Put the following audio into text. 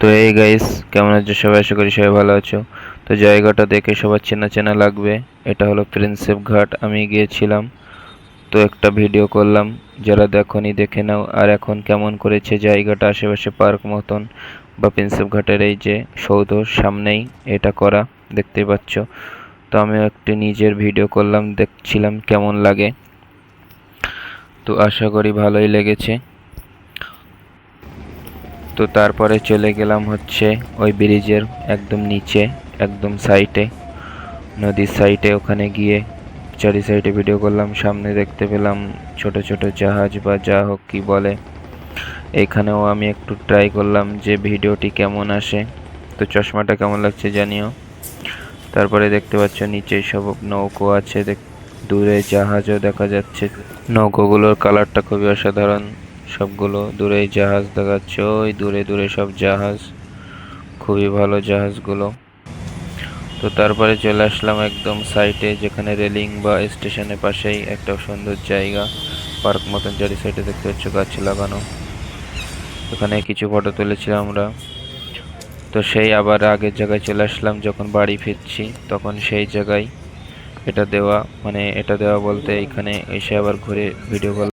তো এই গাইস কেমন আছো সবাই? আশা করি সবাই ভালো আছো। তো জায়গাটা দেখে সবার চেনা চেনা লাগবে। এটা হলো প্রিন্সেপ ঘাট, আমি গিয়েছিলাম। তো একটা ভিডিও করলাম। যারা দেখনি, দেখে নাও। আর এখন কেমন করেছে জায়গাটা, আশেপাশে পার্ক মতন বা প্রিন্সেপ ঘাটের এই যে সৌধ সামনেই এটা করা, দেখতেই পাচ্ছ। তো আমি একটি নিজের ভিডিও করলাম, দেখছিলাম কেমন লাগে। তো আশা করি ভালোই লেগেছে। তো তারপরে চলে গেলাম হচ্ছে ওই ব্রিজের একদম নিচে, একদম সাইডে নদীর সাইডে ওখানে গিয়ে চারি সাইডে ভিডিও করলাম। সামনে দেখতে পেলাম ছোট ছোট জাহাজ বা যা হোক কি বলে। এখানেও আমি একটু ট্রাই করলাম যে ভিডিওটি কেমন আসে। তো চশমাটা কেমন লাগছে জানিও। তারপরে দেখতে পাচ্ছ নিচে সব নৌকো আছে। দেখ- দূরে জাহাজও দেখা যাচ্ছে। নৌকোগুলোর কালারটা খুবই অসাধারণ। সবগুলো দূরে জাহাজ দেখাচ্ছে। ওই দূরে দূরে সব জাহাজ। খুবই ভালো জাহাজগুলো। তো তারপরে চলে আসলাম একদম সাইটে যেখানে রেলিং বা স্টেশনের পাশেই একটা সুন্দর জায়গা। পার্ক মতন চারি সাইডে দেখতে পাচ্ছ গাছ লাগানো। ওখানে কিছু ফটো তুলেছিলাম আমরা। তো সেই আবার আগের জায়গায় চলে আসলাম, যখন বাড়ি ফিরছি, তখন সেই জায়গায়। এটা দেওয়া মানে এটা দেওয়া বলতে এখানে এসে আবার ঘুরে ভিডিও কল